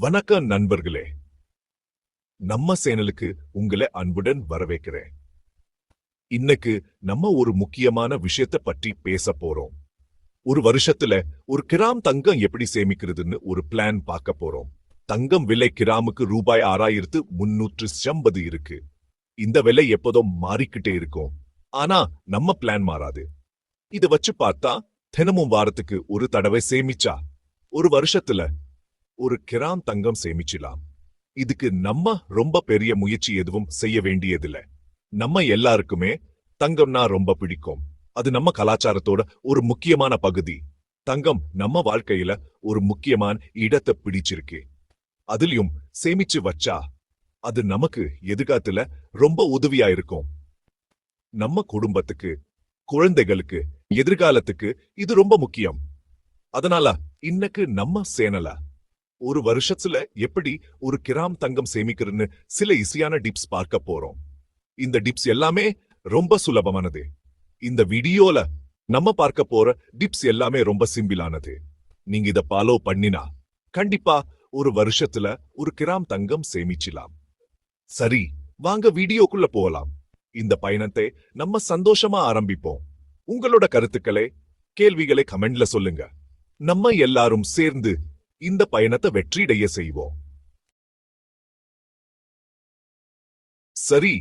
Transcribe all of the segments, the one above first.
வணக்கம் நண்பர்களே. நம்ம சேனலுக்கு உங்களை அன்புடன் வரவேற்கிறேன். இன்னைக்கு நம்ம ஒரு முக்கியமான விஷயத்தை பற்றி பேச போறோம். ஒரு வருஷத்துல ஒரு கிராம் தங்கம் எப்படி சேமிக்கிறதுன்னு ஒரு பிளான் பார்க்க போறோம். தங்கம் விலை கிராமுக்கு ரூபாய் ஆறாயிரத்து முன்னூற்று ஐம்பது இருக்கு. இந்த விலை எப்போதும் மாறிக்கிட்டே இருக்கும். ஆனா நம்ம பிளான் மாறாது. இத வச்சு பார்த்தா தினமும் வாரத்துக்கு ஒரு தடவை சேமிச்சா ஒரு வருஷத்துல ஒரு கிராம் தங்கம் சேமிச்சிலாம் இதுக்கு நம்ம ரொம்ப பெரிய முயற்சி எதுவும் செய்ய வேண்டியதில்லை. நம்ம எல்லாருக்குமே தங்கம்னா ரொம்ப பிடிக்கும். அது நம்ம கலாச்சாரத்தோட ஒரு முக்கியமான பகுதி. தங்கம் நம்ம வாழ்க்கையில ஒரு முக்கியமான இடத்தை பிடிச்சிருக்கு. அதுலயும் சேமிச்சு வச்சா அது நமக்கு எதிர்காலத்துல ரொம்ப உதவியா இருக்கும். நம்ம குடும்பத்துக்கு குழந்தைகளுக்கு எதிர்காலத்துக்கு இது ரொம்ப முக்கியம். அதனால இன்னைக்கு நம்ம சேனல ஒரு வருஷத்துல எப்படி ஒரு கிராம் தங்கம் சேமிக்கிறதுன்னு சில இசையான டிப்ஸ் பார்க்க போறோம். இந்த டிப்ஸ் எல்லாமே ரொம்ப சுலபமானது. இந்த வீடியோல நம்ம பார்க்க போற டிப்ஸ் எல்லாமே ரொம்ப சிம்பிளானது. நீங்க இத ஃபாலோ பண்ணினா கண்டிப்பா ஒரு வருஷத்துல ஒரு கிராம் தங்கம் சேமிச்சிலாம் சரி வாங்க வீடியோக்குள்ள போகலாம். இந்த பயணத்தை நம்ம சந்தோஷமா ஆரம்பிப்போம். உங்களோட கருத்துக்களை கேள்விகளை கமெண்ட்ல சொல்லுங்க. நம்ம எல்லாரும் சேர்ந்து இந்த பயணத்தை வெற்றியடைய செய்வோம். சரி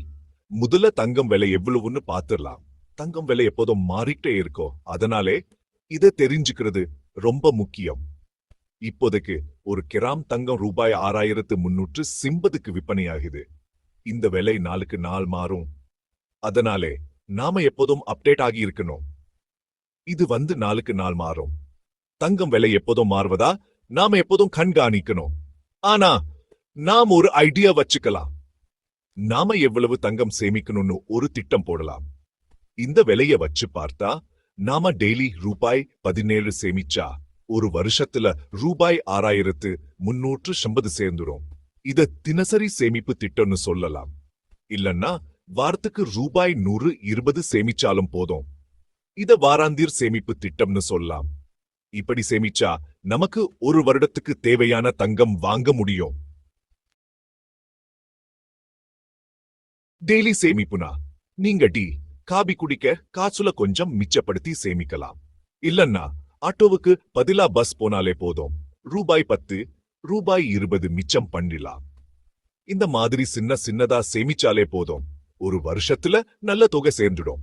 முதல்ல தங்கம் விலை எவ்வளவுன்னு பாத்துடலாம் தங்கம் விலை எப்போதும் மாறிட்டே இருக்கோ அதனாலே இதை தெரிஞ்சுக்கிறது ரொம்ப முக்கியம். இப்போதைக்கு ஒரு கிராம் தங்கம் ரூபாய் ஆறாயிரத்து முன்னூற்று சிம்பதுக்கு விற்பனையாகுது. இந்த விலை நாளுக்கு நாள் மாறும். அதனாலே நாம எப்போதும் அப்டேட் ஆகி இருக்கணும். இது வந்து நாளுக்கு நாள் மாறும். தங்கம் விலை எப்போதும் மாறுவதா? நாம எப்போதும் கண்காணிக்கணும். ஆனா நாம் ஒரு ஐடியா வச்சுக்கலாம். நாம எவ்வளவு தங்கம் சேமிக்கணும்னு ஒரு திட்டம் போடலாம். இந்த விலைய வச்சு பார்த்தா நாம டெய்லி ரூபாய் பதினேழு சேமிச்சா ஒரு வருஷத்துல ரூபாய் ஆறாயிரத்து முன்னூற்று ஐம்பது சேர்ந்துரும். இத தினசரி சேமிப்பு திட்டம்னு சொல்லலாம். இல்லன்னா வாரத்துக்கு ரூபாய் நூறு இருபது சேமிச்சாலும் போதும். இத வாராந்தீர் சேமிப்பு திட்டம்னு சொல்லலாம். இப்படி சேமிச்சா நமக்கு ஒரு வருடத்துக்கு தேவையான தங்கம் வாங்க முடியும். டெய்லி சேமிப்புனா நீங்க டீ காபி குடிக்க காசுல கொஞ்சம் மிச்சப்படுத்தி சேமிக்கலாம். இல்லன்னா ஆட்டோவுக்கு பதிலா பஸ் போனாலே போதும். ரூபாய் பத்து ரூபாய் இருபது மிச்சம் பண்ணிடலாம். இந்த மாதிரி சின்ன சின்னதா சேமிச்சாலே போதும். ஒரு வருஷத்துல நல்ல தொகை சேர்ந்துடும்.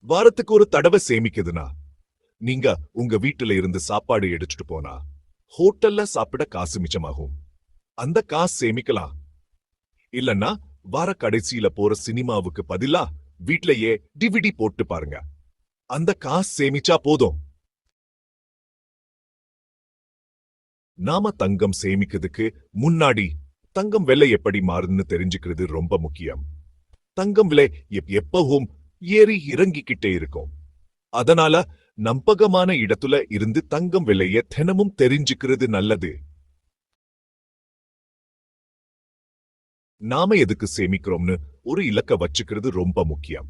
வாரத்துக்கு ஒரு தடவை சேமிக்குதுன்னா நீங்க உங்க வீட்டுல இருந்து சாப்பாடு எடுத்துட்டு போனா ஹோட்டல்ல சாப்பிட காசு மிச்சமாகும். அந்த காசு சேமிக்கலாம். இல்லன்னா வார கடைசியில போற சினிமாவுக்கு பதிலா வீட்லயே டிவிடி போட்டு பாருங்க. அந்த காசு சேமிச்சா போதும். நாம தங்கம் சேமிக்கிறதுக்கு முன்னாடி தங்கம் விலை எப்படி மாறுதுன்னு தெரிஞ்சுக்கிறது ரொம்ப முக்கியம். தங்கம் விலை எப்பவும் ஏறி இறங்கிக்கிட்டே இருக்கும். அதனால நம்பகமான இடத்துல இருந்து தங்கம் விலைய தினமும் தெரிஞ்சுக்கிறது நல்லது. நாம எதுக்கு சேமிக்கிறோம்னு ஒரு இலக்க வச்சுக்கிறது ரொம்ப முக்கியம்.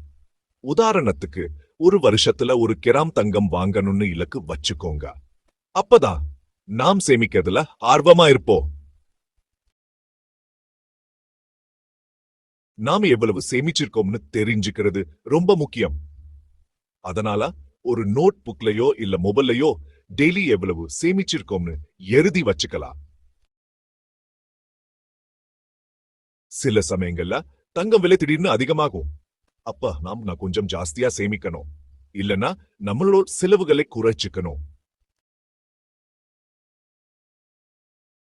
உதாரணத்துக்கு ஒரு வருஷத்துல ஒரு கிராம் தங்கம் வாங்கணும்னு இலக்கு வச்சுக்கோங்க. அப்பதான் நாம் சேமிக்கிறதுல ஆர்வமா இருப்போம். நாம எவ்வளவு சேமிச்சிருக்கோம்னு தெரிஞ்சுக்கிறது ரொம்ப முக்கியம். அதனால ஒரு நோட் புக்லயோ இல்ல மொபைல்லையோ டெய்லி எவ்வளவு சேமிச்சிருக்கோம்னு எழுதி வச்சுக்கலாம். சில சமயங்கள்ல தங்கம் விலை திடீர்னு அதிகமாகும். அப்ப நாம் நான் கொஞ்சம் ஜாஸ்தியா சேமிக்கணும். இல்லனா நம்மளோட செலவுகளை குறைச்சுக்கணும்.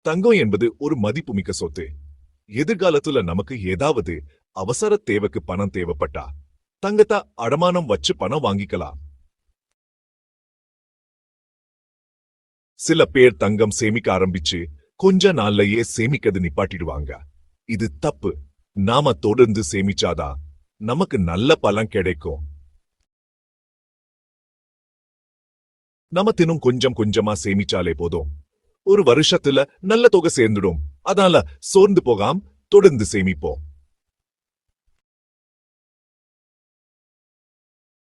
தங்கம் என்பது ஒரு மதிப்புமிக்க சொத்து. எதிர்காலத்துல நமக்கு ஏதாவது அவசர தேவைக்கு பணம் தேவைப்பட்டா தங்கத்தை அடமானம் வச்சு பணம் வாங்கிக்கலாம். சில பேர் தங்கம் சேமிக்க ஆரம்பிச்சு கொஞ்ச நாள்லயே சேமிக்கிறது நிப்பாட்டிடுவாங்க. இது தப்பு. நாம தொடர்ந்து சேமிச்சாதான் நமக்கு நல்ல பலன் கிடைக்கும். நம்ம தினம் கொஞ்சம் கொஞ்சமா சேமிச்சாலே போதும். ஒரு வருஷத்துல நல்ல தொகை சேர்ந்துடும். அதனால சோர்ந்து போகாம தொடர்ந்து சேமிப்போம்.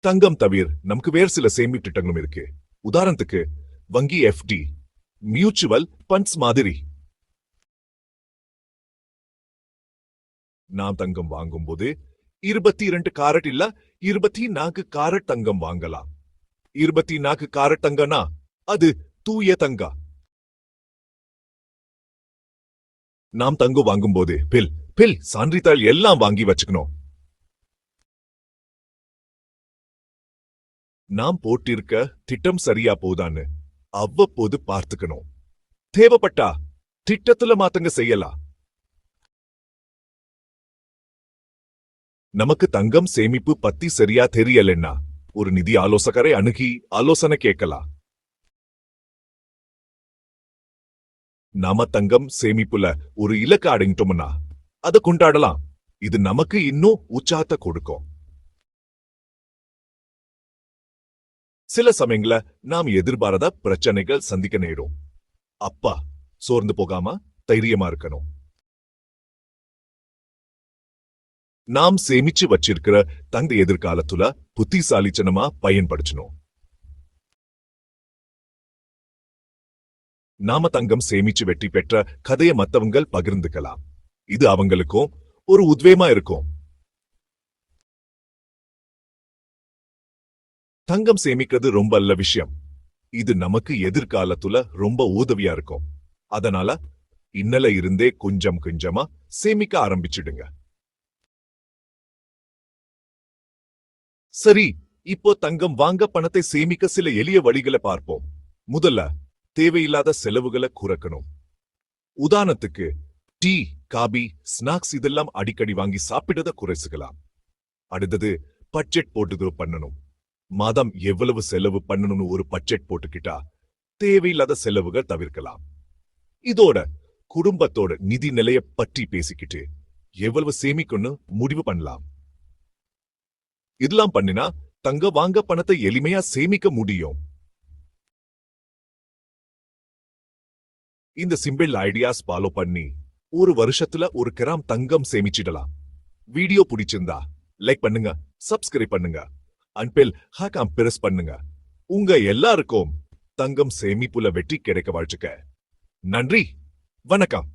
தங்கம் தவிர நமக்கு வேறு சில சேமிப்பு திட்டங்களும் இருக்கு. உதாரணத்துக்கு வங்கி எஃப்டி மியூச்சுவல் பண்ட்ஸ் மாதிரி. நாம் தங்கம் வாங்கும்போது இருபத்தி இரண்டு காரட் இல்ல இருபத்தி நான்கு காரட் தங்கம் வாங்கலாம். இருபத்தி நான்கு காரட் தங்கனா அது தூய தங்கா. நாம் தங்கம் வாங்கும்போது பில் பில் சான்றிதழ் எல்லாம் வாங்கி வச்சுக்கணும். நாம் போட்டிருக்க திட்டம் சரியா போதான்னு அவ்வப்போது பார்த்துக்கணும். தேவைப்பட்டா திட்டத்துல மாத்தங்க செய்யலாம். நமக்கு தங்கம் சேமிப்பு பத்தி சரியா தெரியலன்னா ஒரு நிதி ஆலோசகரை அணுகி ஆலோசனை கேட்கலாம். நாம தங்கம் சேமிப்புல ஒரு இலக்கு அடைஞ்சிட்டோம்னா அதை கொண்டாடலாம். இது நமக்கு இன்னும் உற்சாகத்தை கொடுக்கும். சில சமயங்கள நாம் எதிர்பாராத பிரச்சனைகள் சந்திக்க நேரும். அப்பா சோர்ந்து போகாம தைரியமா இருக்கணும். நாம் சேமிச்சு வச்சிருக்கிற தங்க எதிர்காலத்துல புத்திசாலிச்சனமா பயன்படுத்தணும். நாம தங்கம் சேமிச்சு வெற்றி பெற்ற கதையை மத்தவங்கள் பகிர்ந்துக்கலாம். இது அவங்களுக்கும் ஒரு உத்வேகமா இருக்கும். தங்கம் சேமிக்கிறது ரொம்ப நல்ல விஷயம். இது நமக்கு எதிர்காலத்துல ரொம்ப உதவியா இருக்கும். அதனால இன்னல இருந்தே கொஞ்சம் கொஞ்சமா சேமிக்க ஆரம்பிச்சிடுங்க. சரி இப்போ தங்கம் வாங்க பணத்தை சேமிக்க சில எளிய வழிகளை பார்ப்போம். முதல்ல தேவையில்லாத செலவுகளை குறைக்கணும். உதாரணத்துக்கு டீ காபி ஸ்நாக்ஸ் இதெல்லாம் அடிக்கடி வாங்கி சாப்பிடுறத குறைச்சுக்கலாம். அடுத்தது பட்ஜெட் போட்டு பண்ணணும். மாதம் எவ்வளவு செலவு பண்ணணும்னு ஒரு பட்ஜெட் போட்டுக்கிட்டா தேவையில்லாத செலவுகள் தவிர்க்கலாம். இதோட குடும்பத்தோட நிதி நிலைய பற்றி பேசிக்கிட்டு எவ்வளவு சேமிக்கணும்னு முடிவு பண்ணலாம். இதெல்லாம் பண்ணினா தங்க வாங்க பணத்தை எளிமையா சேமிக்க முடியும். இந்த சிம்பிள் ஐடியாஸ் ஃபாலோ பண்ணி ஒரு வருஷத்துல ஒரு கிராம் தங்கம் சேமிச்சிடலாம். வீடியோ பிடிச்சிருந்தா லைக் பண்ணுங்க சப்ஸ்கிரைப் பண்ணுங்க. அன்பில் ஹாக்காம் பிரஸ் பண்ணுங்க. உங்க எல்லாருக்கும் தங்கம் சேமிப்புல வெற்றி கிடைக்க வாழ்த்துக்க. நன்றி. வணக்கம்.